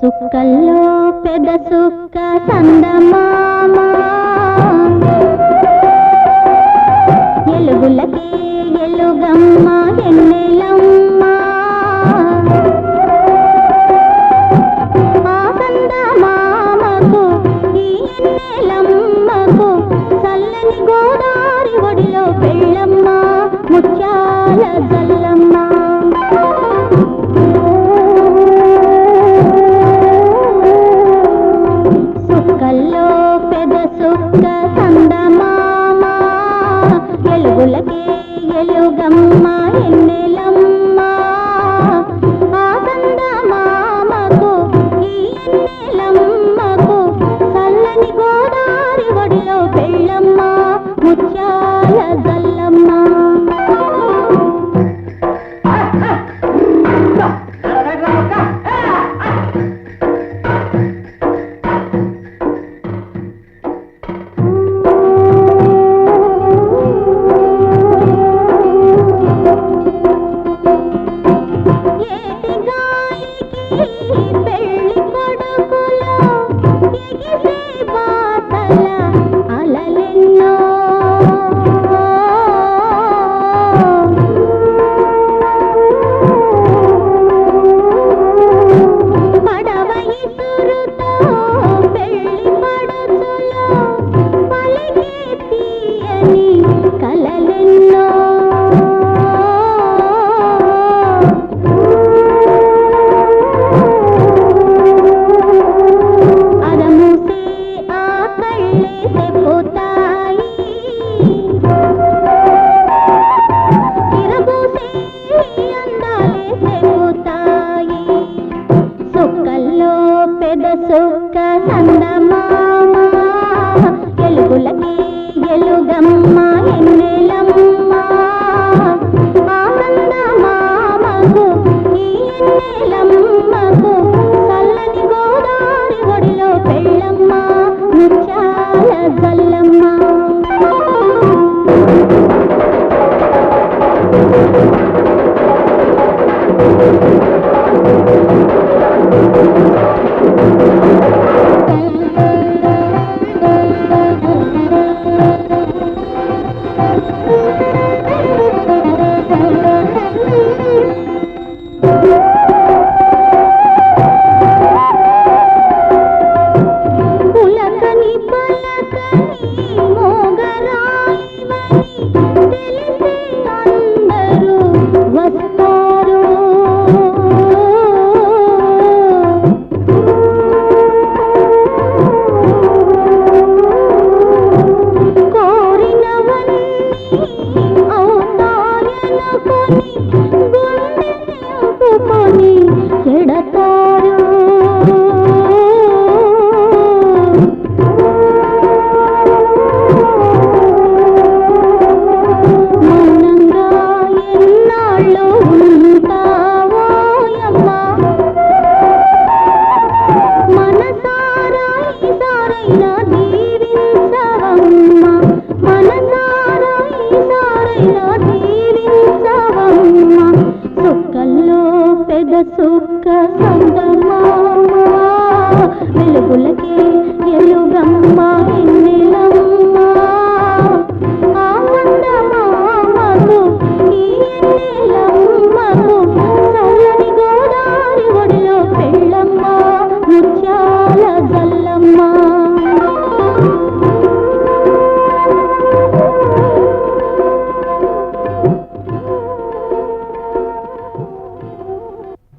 సుక్కల్లో పెద్ద సుక్క సందమా? thank you ఎడతారు సుఖ సంగమా వెలుగులకే